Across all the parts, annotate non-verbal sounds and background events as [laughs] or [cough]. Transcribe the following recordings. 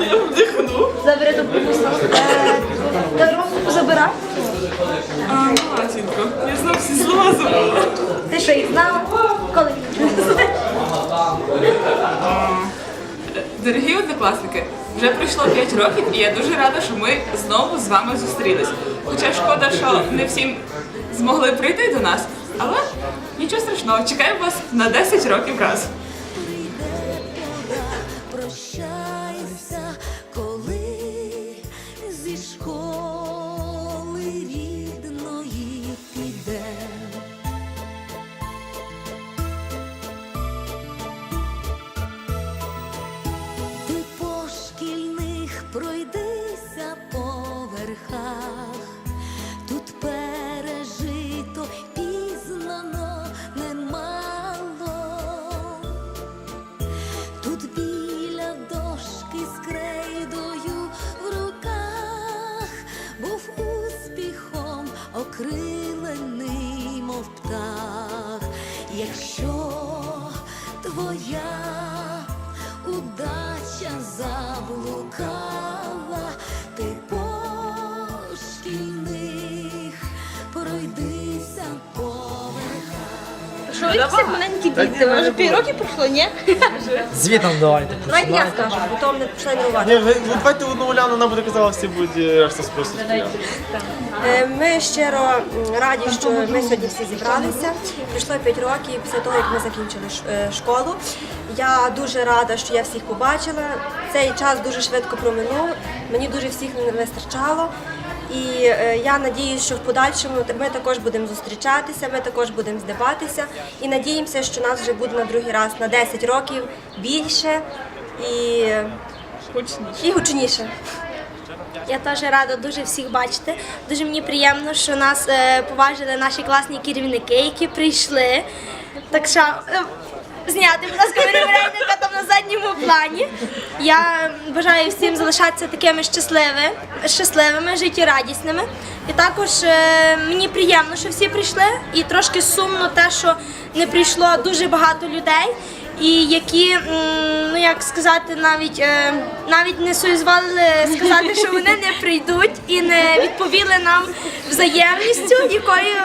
Я вдихну. Забери ту пропусту. Дорогу забирай. А, матінко, я знов всі слова забула. Ти що їх знала? Коли? Дорогі однокласники, вже пройшло 5 років, і я дуже рада, що ми знову з вами зустрілись. Хоча шкода, що не всім змогли прийти до нас, але нічого страшного, чекаю вас на 10 років раз. Що ви всі маленькі діти? Може півроки пройшло, ні? Звітом давайте. Давайте я скажу, бо то мене нервувати. Ні, ви, ви давайте одну Уляну, вона буде казала, всі будуть е, решта спросити. Е, Ми щиро раді, що ми сьогодні всі зібралися. Пройшло 5 років після того, як ми закінчили ш- е, школу. Я дуже рада, що я всіх побачила. Цей час дуже швидко проминув. Мені дуже всіх не вистачало. І е, я надіюсь, що в подальшому ми також будемо зустрічатися, ми також будемо здибатися. І надіємося, що нас вже буде на другий раз на 10 років більше і, і гучніше. Я теж рада дуже всіх бачити. Дуже мені приємно, що нас е, поважили наші класні керівники, які прийшли. Так що е, зняти, будь ласка, виявляйника там на задньому плані. Я бажаю всім залишатися такими щасливими, щасливими, життєрадісними. І також е, мені приємно, що всі прийшли. І трошки сумно те, що не прийшло дуже багато людей. І які, ну як сказати, навіть е, навіть не союзвали сказати, що вони не прийдуть і не відповіли нам взаємністю, якою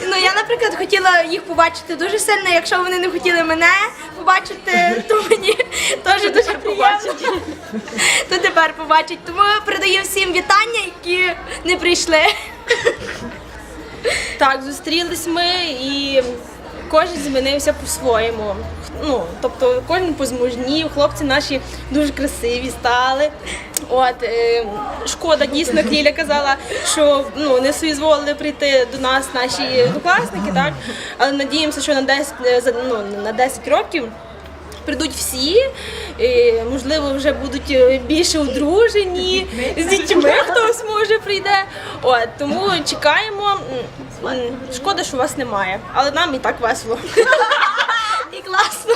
ну я, наприклад, хотіла їх побачити дуже сильно. Якщо вони не хотіли мене побачити, то мені теж дуже приємно. То тепер побачать. Тому передаю всім вітання, які не прийшли. Так, зустрілись ми і кожен змінився по-своєму. Ну, тобто кожен позмужнів, хлопці наші дуже красиві стали. От, е, шкода, дійсно, Кліля казала, що ну, не соізволили прийти до нас наші однокласники, так? але надіємося, що на 10, е, ну, на 10 років прийдуть всі, і, можливо, вже будуть е, більше одружені, з дітьми хтось може прийде. От, тому чекаємо. Шкода, що вас немає, але нам і так весело. І класно.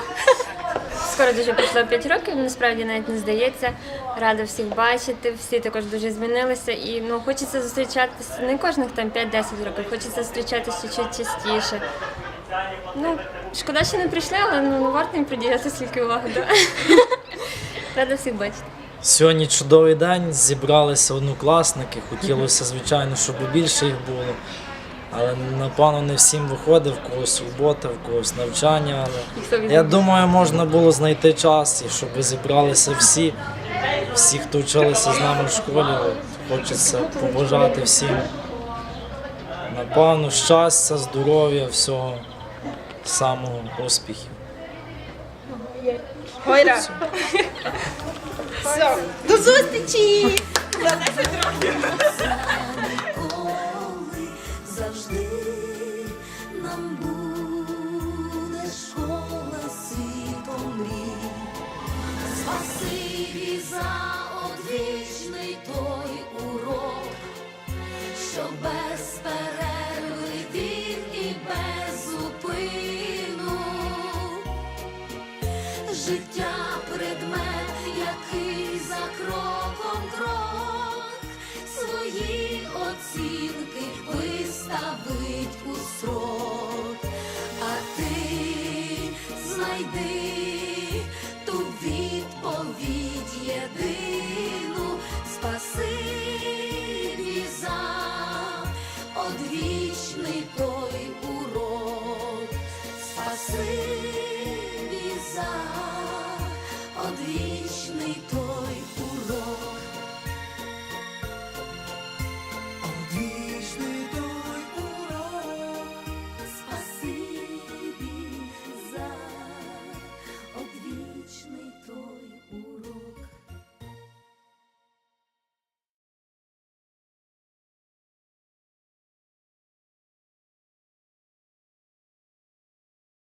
Скоро дуже пройшло 5 років, насправді навіть не здається. Рада всіх бачити, всі також дуже змінилися. І ну хочеться зустрічатися не кожних там 5-10 років, хочеться зустрічатися чуть частіше. Ну, шкода, що не прийшли, але ну, не варто їм приділяти стільки уваги. Да? [laughs] Рада всіх бачити. Сьогодні чудовий день, зібралися однокласники. Хотілося, звичайно, щоб більше їх було. Але напевно не всім виходить, в когось робота, в когось навчання. Але я думаю, можна було знайти час і щоб зібралися всі, всі, хто вчилися з нами в школі. Хочеться побажати всім. Напевно, щастя, здоров'я, всього самого успіхів. Гойра! Все, до зустрічі! Коли завжди нам буде школа світом мрій. Спасибі за життя предмет, який за кроком крок свої оцінки виставить у срок, а ти знайди ту відповідь єдину, спасибі за одвічний то.